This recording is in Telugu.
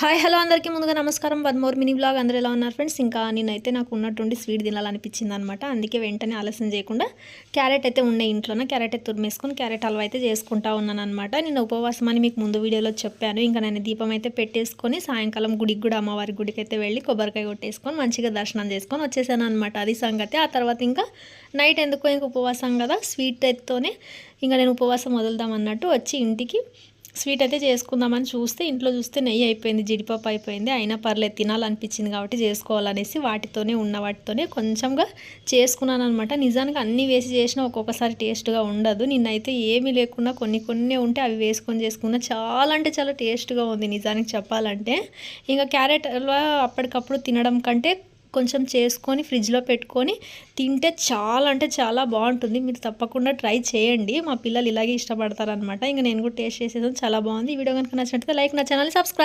హాయ్ హలో అందరికీ ముందుగా నమస్కారం. One more mini blog. అందరూ ఎలా ఉన్నారు ఫ్రెండ్స్? ఇంకా నేనైతే నాకు ఉన్నటువంటి స్వీట్ తినాలనిపించింది అనమాట అందుకే వెంటనే ఆలస్యం చేయకుండా క్యారెట్ అయితే ఉండే ఇంట్లోనే క్యారెట్ అయితే తురిమేసుకొని క్యారెట్ హల్వా అయితే చేసుకుంటా ఉన్నాను అనమాట నేను ఉపవాసం అని మీకు ముందు వీడియోలో చెప్పాను. ఇంకా నేను దీపం అయితే పెట్టేసుకొని సాయంకాలం గుడికి కూడా అమ్మవారి గుడికి అయితే వెళ్ళి కొబ్బరికాయ కొట్టేసుకొని మంచిగా దర్శనం చేసుకొని వచ్చేసాను అనమాట అది సంగతి. ఆ తర్వాత ఇంకా నైట్ ఎందుకో ఇంకా ఉపవాసం కదా. స్వీట్ అయితేనే ఇంకా నేను ఉపవాసం వదులుదాం అన్నట్టు వచ్చి ఇంటికి స్వీట్ అయితే చేసుకుందామని చూస్తే ఇంట్లో చూస్తే నెయ్యి అయిపోయింది జీడిపప్పు అయిపోయింది. అయినా పర్లేదు తినాలనిపించింది కాబట్టి చేసుకోవాలనేసి వాటితోనే ఉన్న వాటితోనే కొంచెంగా చేసుకున్నాను అనమాట నిజానికి అన్నీ వేసి చేసినా ఒక్కొక్కసారి టేస్ట్గా ఉండదు. నిన్నైతే ఏమీ లేకుండా కొన్ని కొన్ని ఉంటే అవి వేసుకొని చేసుకున్నా చాలా అంటే చాలా టేస్ట్గా ఉంది నిజానికి చెప్పాలంటే. ఇంకా క్యారెట్ అప్పటికప్పుడు తినడం కంటే కొంచెం చేసుకొని ఫ్రిడ్జ్లో పెట్టుకొని తింటే చాలా అంటే చాలా బాగుంటుంది. మీరు తప్పకుండా ట్రై చేయండి. మా పిల్లలు ఇలాగే ఇష్టపడతారనమాట ఇంకా నేను కూడా టేస్ట్ చేసేదాన్ని చాలా బాగుంది. ఈ వీడియో కనుక నచ్చినట్లయితే లైక్ నా ఛానల్ సబ్స్క్రైబ్